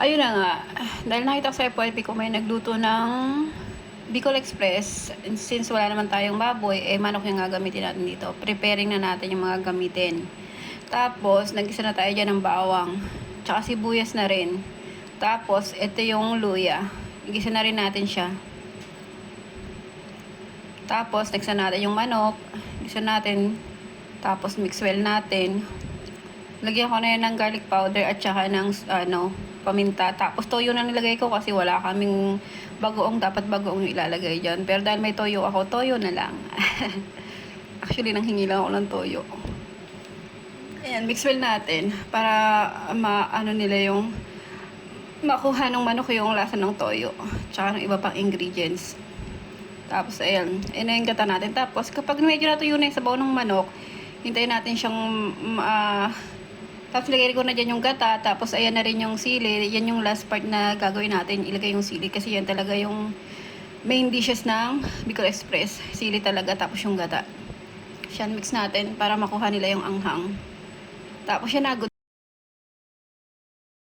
Ayun na nga, dahil nakita ko sa FYP ko may nagluto ng Bicol Express, since wala naman tayong baboy, eh manok yung gagamitin natin dito. Preparing na natin yung mga gamitin. Tapos, nagisa na tayo dyan ng bawang. Tsaka sibuyas na rin. Tapos, ito yung luya. Igisa na rin natin siya. Tapos, nagsa natin yung manok. Igisa natin. Tapos, mix well natin. Lagyan ko na yan ng garlic powder at saka ng ano, paminta. Tapos toyo na nilagay ko kasi wala kaming bagoong. Dapat bagoong ilalagay dyan. Pero dahil may toyo ako, toyo na lang. Actually, nanghingi lang ako ng toyo. Ayan, mix well natin para ma ano nila yung makuha ng manok yung lasa ng toyo. Tsaka ng iba pang ingredients. Tapos, ayan. Ayan na yung gata natin. Tapos, kapag medyo natuyo na yung sabaw ng manok, hintayin natin siyang, ah, tapos lagay ko na dyan yung gata. Tapos, ayan na rin yung sili. Yan yung last part na gagawin natin. Ilagay yung sili. Kasi yan talaga yung main dishes ng Bicol Express. Sili talaga. Tapos yung gata. Siyan, mix natin para makuha nila yung anghang. Tapos yan na,